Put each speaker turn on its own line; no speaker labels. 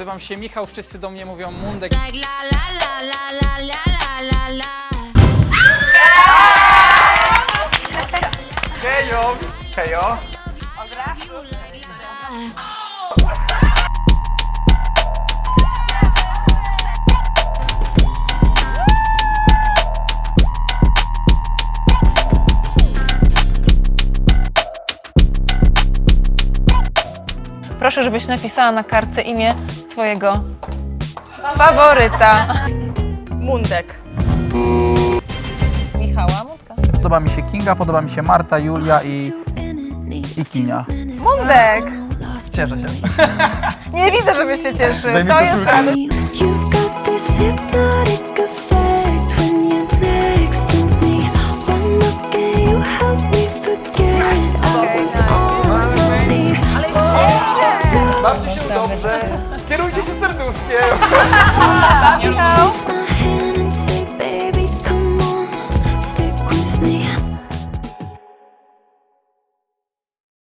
nazywam się Michał, wszyscy do mnie mówią Mundek.
Like la la la la la la la la la.
Hejo! Hejo!
Proszę, żebyś napisała na kartce imię swojego faworyta.
Mundek.
Michała Mundka.
Podoba mi się Kinga, podoba mi się Marta, Julia i, i Kinia.
Mundek!
Cieszę się.
Nie widzę, żeby się cieszył. To jest
koszulkę.
radość.
You've got this hypnotic
Bawcie się dobrze. Kierujcie się serduszkiem.